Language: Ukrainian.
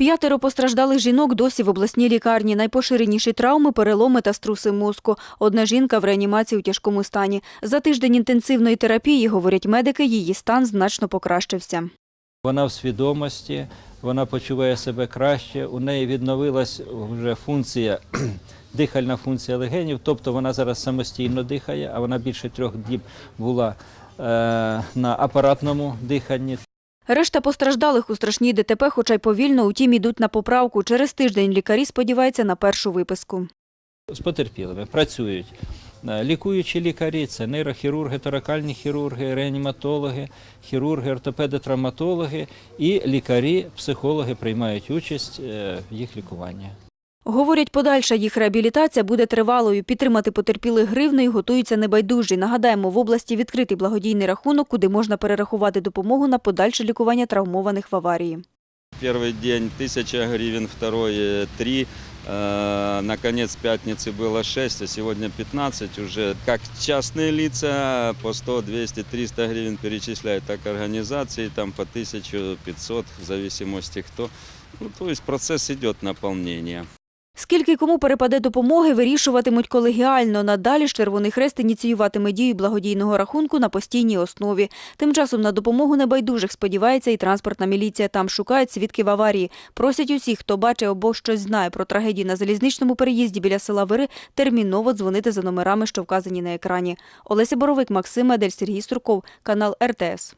П'ятеро постраждалих жінок досі в обласній лікарні. Найпоширеніші травми – переломи та струси мозку. Одна жінка в реанімації у тяжкому стані. За тиждень інтенсивної терапії, говорять медики, її стан значно покращився. Вона в свідомості, вона почуває себе краще, у неї відновилась вже функція, дихальна функція легенів, тобто вона зараз самостійно дихає, а вона більше трьох діб була е, на апаратному диханні. Решта постраждалих у страшній ДТП, хоча й повільно, утім, йдуть на поправку. Через тиждень лікарі сподіваються на першу виписку. З потерпілими працюють е, лікуючі лікарі, це нейрохірурги, торакальні хірурги, реаніматологи, хірурги, ортопеди, травматологи і лікарі, психологи приймають участь е, в їх лікуванні. Говорять, подальша їх реабілітація буде тривалою. Підтримати потерпілих гривнею готуються небайдужі. Нагадаємо, в області відкритий благодійний рахунок, куди можна перерахувати допомогу на подальше лікування травмованих в аварії. Первый день 1000 гривен, второй э, 3. Э, Наконец пятницы было 6, а сегодня 15 уже. Как частные лица по 100, 200, 300 гривен перечисляют, так организации там по 1500 в зависимости кто. Ну, то есть процесс идет наполнения. Скільки кому перепаде допомоги, вирішуватимуть колегіально. Надалі ж Червоний Хрест ініціюватиме дію благодійного рахунку на постійній основі. Тим часом на допомогу небайдужих сподівається і транспортна міліція. Там шукають свідків аварії. Просять усіх, хто бачить або щось знає про трагедію на залізничному переїзді біля села Вири, терміново дзвонити за номерами, що вказані на екрані. Олеся Боровик, Максим Медель, Сергій Сурков, канал РТС.